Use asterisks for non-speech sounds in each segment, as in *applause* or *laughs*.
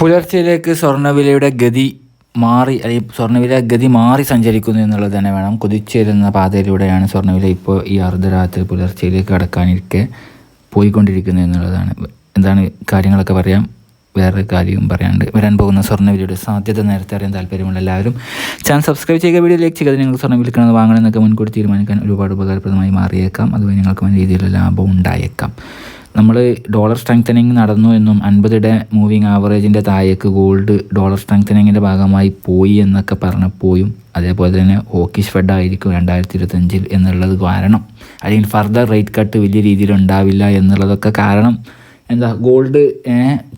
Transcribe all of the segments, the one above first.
പുലർച്ചയിലേക്ക് സ്വർണവിലയുടെ ഗതി മാറി അല്ലെങ്കിൽ സ്വർണവില ഗതി മാറി സഞ്ചരിക്കുന്നു എന്നുള്ളത് തന്നെ വേണം. കുതിച്ചേരുന്ന പാതയിലൂടെയാണ് സ്വർണവില ഇപ്പോൾ ഈ അർദ്ധരാത്രി പുലർച്ചയിലേക്ക് കടക്കാനിരിക്കെ പോയിക്കൊണ്ടിരിക്കുന്നു എന്നുള്ളതാണ്. എന്താണ് കാര്യങ്ങളൊക്കെ പറയാം? വേറൊരു കാര്യവും പറയാണ്ട് വരാൻ പോകുന്ന സ്വർണവിലയുടെ സാധ്യത നേരത്തെ അറിയാൻ താല്പര്യമുള്ള എല്ലാവരും ചാനൽ സബ്സ്ക്രൈബ് ചെയ്യുക വീഡിയോ ലൈക്ക് ചെയ്യുക നിങ്ങൾ സ്വർണം വിൽക്കുന്നത് വാങ്ങണമെന്നൊക്കെ മുൻകൂട്ടി തീരുമാനിക്കാൻ ഒരുപാട് ഉപകാരപ്രദമായി മാറിയേക്കാം. അതുവഴി നിങ്ങൾക്ക് വലിയ രീതിയിലുള്ള ലാഭം ഉണ്ടായേക്കാം. നമ്മൾ ഡോളർ സ്ട്രെങ്തനിങ് നടന്നു എന്നും അൻപതിടെ മൂവിങ് ആവറേജിന്റെ താഴേക്ക് ഗോൾഡ് ഡോളർ സ്ട്രെങ്തനിങ്ങിന്റെ ഭാഗമായി പോയി എന്നൊക്കെ പറഞ്ഞപ്പോഴും അതേപോലെ തന്നെ ഹോക്കിഷ് ഫെഡ് ആയിരിക്കും രണ്ടായിരത്തി ഇരുപത്തഞ്ചിൽ എന്നുള്ളത് കാരണം. അല്ലെങ്കിൽ ഫർദർ റേറ്റ് കട്ട് വലിയ രീതിയിൽ ഉണ്ടാവില്ല എന്നുള്ളതൊക്കെ കാരണം. എന്താ ഗോൾഡ്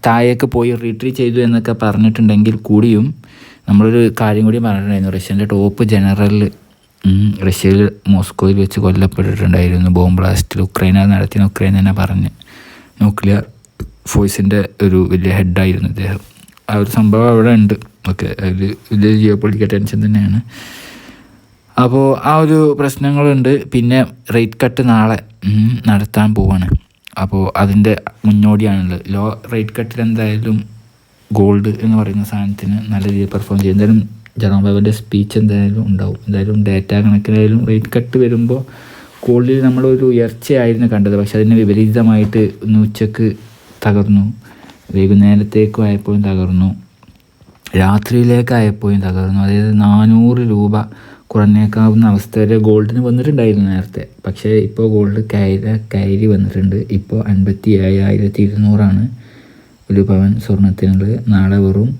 താഴേക്ക് പോയി റീട്രീറ്റ് ചെയ്തു എന്നൊക്കെ പറഞ്ഞിട്ടുണ്ടെങ്കിൽ കൂടിയും നമ്മളൊരു കാര്യം കൂടി പറഞ്ഞിട്ടുണ്ടായിരുന്നു. റഷ്യന്റെ ടോപ്പ് ജനറൽ റഷ്യയിൽ മോസ്കോയിൽ വെച്ച് കൊല്ലപ്പെട്ടിട്ടുണ്ടായിരുന്നു ബോംബ് ബ്ലാസ്റ്റിൽ ഉക്രൈന നടത്തിയ ഉക്രൈൻ തന്നെ പറഞ്ഞ്. ന്യൂക്ലിയർ ഫോഴ്സിന്റെ ഒരു വലിയ ഹെഡായിരുന്നു ഇദ്ദേഹം. ആ ഒരു സംഭവം അവിടെ ഉണ്ട്. ഓക്കെ അതിൽ വലിയ ജിയോ പൊളിറ്റിക്കൽ ടെൻഷൻ തന്നെയാണ്. അപ്പോൾ ആ ഒരു പ്രശ്നങ്ങളുണ്ട്. പിന്നെ റേറ്റ് കട്ട് നാളെ നടത്താൻ പോവാണ്. അപ്പോൾ അതിന്റെ മുന്നോടിയാണുള്ളത്. ലോ റേറ്റ് കട്ടിൽ എന്തായാലും ഗോൾഡ് എന്ന് പറയുന്ന സാധനത്തിന് നല്ല രീതിയിൽ പെർഫോം ചെയ്യും. എന്തായാലും ജനറൽ ബാബുവിന്റെ സ്പീച്ച് എന്തായാലും ഉണ്ടാവും. എന്തായാലും ഡേറ്റ കണക്കിനായാലും റേറ്റ് കട്ട് വരുമ്പോൾ ഗോൾഡിൽ നമ്മളൊരു ഉയർച്ചയായിരുന്നു കണ്ടത്. പക്ഷെ അതിന് വിപരീതമായിട്ട് ഇന്ന് ഉച്ചയ്ക്ക് തകർന്നു. വൈകുന്നേരത്തേക്കും ആയപ്പോഴും തകർന്നു. രാത്രിയിലേക്കായപ്പോഴും തകർന്നു. അതായത് നാനൂറ് രൂപ കുറഞ്ഞേക്കാവുന്ന അവസ്ഥ വരെ ഗോൾഡിന് വന്നിട്ടുണ്ടായിരുന്നു നേരത്തെ. പക്ഷേ ഇപ്പോൾ ഗോൾഡ് കയറി കയറി വന്നിട്ടുണ്ട്. ഇപ്പോൾ അൻപത്തി ഏഴായിരത്തി ഇരുന്നൂറാണ് ഒരു പവൻ സ്വർണത്തിനുള്ളത്. നാളെ വെറും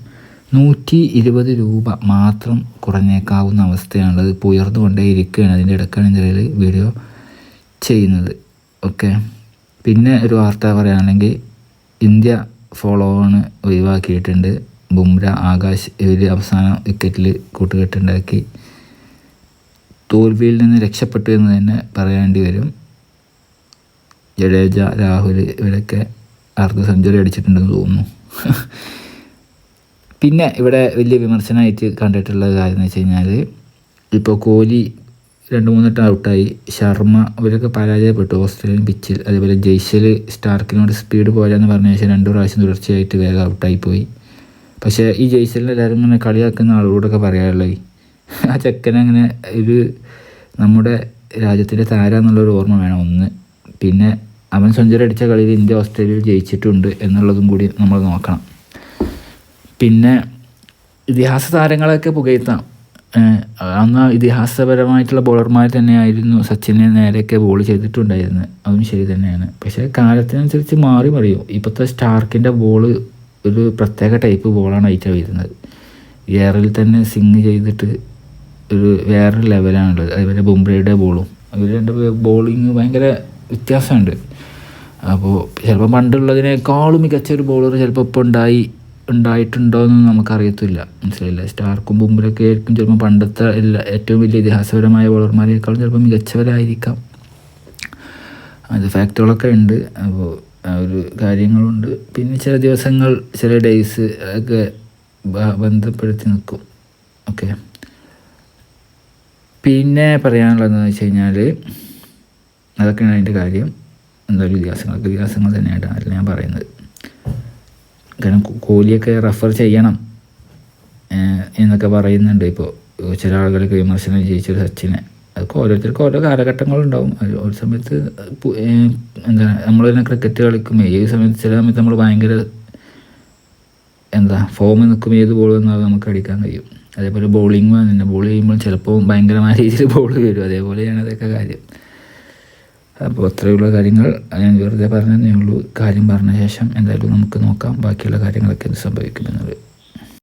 നൂറ്റി ഇരുപത് രൂപ മാത്രം കുറഞ്ഞേക്കാവുന്ന അവസ്ഥയാണുള്ളത്. ഇപ്പോൾ ഉയർന്നുകൊണ്ടേ ഇരിക്കുകയാണ് അതിന്റെ ഇടക്കാണ് ഇതിൽ വീഡിയോ ചെയ്യുന്നത്. ഓക്കെ. പിന്നെ ഒരു വാർത്ത പറയുകയാണെങ്കിൽ ഇന്ത്യ ഫോളോ ഓൺ ഒഴിവാക്കിയിട്ടുണ്ട്. ബുംറ ആകാശ് ഇവർ അവസാന വിക്കറ്റിൽ കൂട്ടുകെട്ടുണ്ടാക്കി. തോൽവിയിൽ നിന്ന് രക്ഷപ്പെട്ടു എന്ന് തന്നെ പറയേണ്ടി വരും. ജഡേജ രാഹുൽ ഇവരൊക്കെ അർദ്ധ സെഞ്ചുറി അടിച്ചിട്ടുണ്ടെന്ന് തോന്നുന്നു. *laughs* പിന്നെ ഇവിടെ വലിയ വിമർശനമായിട്ട് കണ്ടിട്ടുള്ള കാര്യം എന്ന് വെച്ച് കഴിഞ്ഞാൽ ഇപ്പോൾ കോഹ്ലി രണ്ട് മൂന്ന് വട്ടം ഔട്ടായി ശർമ്മ ഇവരൊക്കെ പരാജയപ്പെട്ടു. ഓസ്ട്രേലിയൻ പിച്ചിൽ അതേപോലെ ജയ്ഷൽ സ്റ്റാർക്കിനോട് സ്പീഡ് പോരാന്ന് പറഞ്ഞ ശേഷം രണ്ടു പ്രാവശ്യം തുടർച്ചയായിട്ട് വേഗം ഔട്ടായി പോയി. പക്ഷേ ഈ ജയ്സലിനെ എല്ലാവരും ഇങ്ങനെ കളിയാക്കുന്ന ആളോടൊക്കെ പറയാനുള്ളത് ആ ചെക്കനങ്ങനെ ഒരു നമ്മുടെ രാജ്യത്തിന്റെ താരാന്നുള്ളൊരു ഓർമ്മ വേണം ഒന്ന്. പിന്നെ അവൻ സെഞ്ചുറി അടിച്ച കളിയിൽ ഇന്ത്യ ഓസ്ട്രേലിയയിൽ ജയിച്ചിട്ടുണ്ട് എന്നുള്ളതും കൂടി നമ്മൾ നോക്കണം. പിന്നെ ഇതിഹാസ താരങ്ങളെയൊക്കെ പുകഴ്ത്താം. ഏഹ് അന്ന് ഇതിഹാസപരമായിട്ടുള്ള ബോളർമാർ തന്നെയായിരുന്നു സച്ചിനെ നേരെയൊക്കെ ബോൾ ചെയ്തിട്ടുണ്ടായിരുന്നത്. അതും ശരി തന്നെയാണ്. പക്ഷേ കാലത്തിനനുസരിച്ച് മാറി മറിയും. ഇപ്പോഴത്തെ സ്റ്റാർക്കിന്റെ ബോൾ ഒരു പ്രത്യേക ടൈപ്പ് ബോളാണ് ഐറ്റം വരുന്നത്. എയറിൽ തന്നെ സിങ് ചെയ്തിട്ട് ഒരു വേറൊരു ലെവലാണുള്ളത് അതുപോലെ ബുംബ്രയുടെ ബോളും അവർ രണ്ട് ബോളിങ് ഭയങ്കര വ്യത്യാസമുണ്ട്. അപ്പോൾ ചിലപ്പോൾ പണ്ടുള്ളതിനേക്കാളും മികച്ച ഒരു ബോളർ ചിലപ്പോൾ ഇപ്പോൾ ഉണ്ടായി ഉണ്ടായിട്ടുണ്ടോ എന്ന് നമുക്കറിയത്തില്ല. മനസ്സിലായില്ല? സ്റ്റാർക്കും ബുമ്പിലൊക്കെ ആയിരിക്കും ചിലപ്പോൾ പണ്ടത്തെ എല്ലാ ഏറ്റവും വലിയ ഇതിഹാസപരമായ ബോളർമാരെക്കാളും ചിലപ്പോൾ മികച്ചവരായിരിക്കാം. അത് ഫാക്റ്റുകളൊക്കെ ഉണ്ട്. അപ്പോൾ ഒരു കാര്യങ്ങളുണ്ട്. പിന്നെ ചില ദിവസങ്ങൾ ചില ഡേയ്സ് ഒക്കെ ബന്ധപ്പെടുത്തി നിൽക്കും. ഓക്കെ. പിന്നെ പറയാനുള്ളതെന്ന് വെച്ച് കഴിഞ്ഞാൽ അതൊക്കെയാണ് അതിന്റെ കാര്യം. എന്തായാലും ഇതിഹാസങ്ങളൊക്കെ ഇതിഹാസങ്ങൾ തന്നെയായിട്ടാണ് ഞാൻ പറയുന്നത്. കാരണം കോഹ്ലിയൊക്കെ റെഫർ ചെയ്യണം എന്നൊക്കെ പറയുന്നുണ്ട്. ഇപ്പോൾ ചില ആളുകളൊക്കെ വിമർശനം ചെയ്യിച്ചൊരു സച്ചിനെ. അതൊക്കെ ഓരോരുത്തർക്കും ഓരോ കാലഘട്ടങ്ങളുണ്ടാവും. ഒരു സമയത്ത് എന്താ നമ്മൾ തന്നെ ക്രിക്കറ്റ് കളിക്കുമ്പോൾ ഏത് സമയത്ത് ചില സമയത്ത് നമ്മൾ ഭയങ്കര എന്താ ഫോമിൽ നിൽക്കും ഏത് ബോൾ വന്നാലും നമുക്ക് അടിക്കാൻ കഴിയും. അതേപോലെ ബോളിങ് തന്നെ. ബോൾ ചെയ്യുമ്പോൾ ചിലപ്പോൾ ഭയങ്കരമായ രീതിയിൽ ബോൾ വരും. അതേപോലെയാണ് അതൊക്കെ കാര്യം. അപ്പോൾ അത്രയുള്ള കാര്യങ്ങൾ ഞാൻ വെറുതെ പറഞ്ഞതേ ഉള്ളൂ. കാര്യം പറഞ്ഞ ശേഷം എന്തായാലും നമുക്ക് നോക്കാം. ബാക്കിയുള്ള കാര്യങ്ങളൊക്കെ എന്ത് സംഭവിക്കുമെന്നുള്ളത്.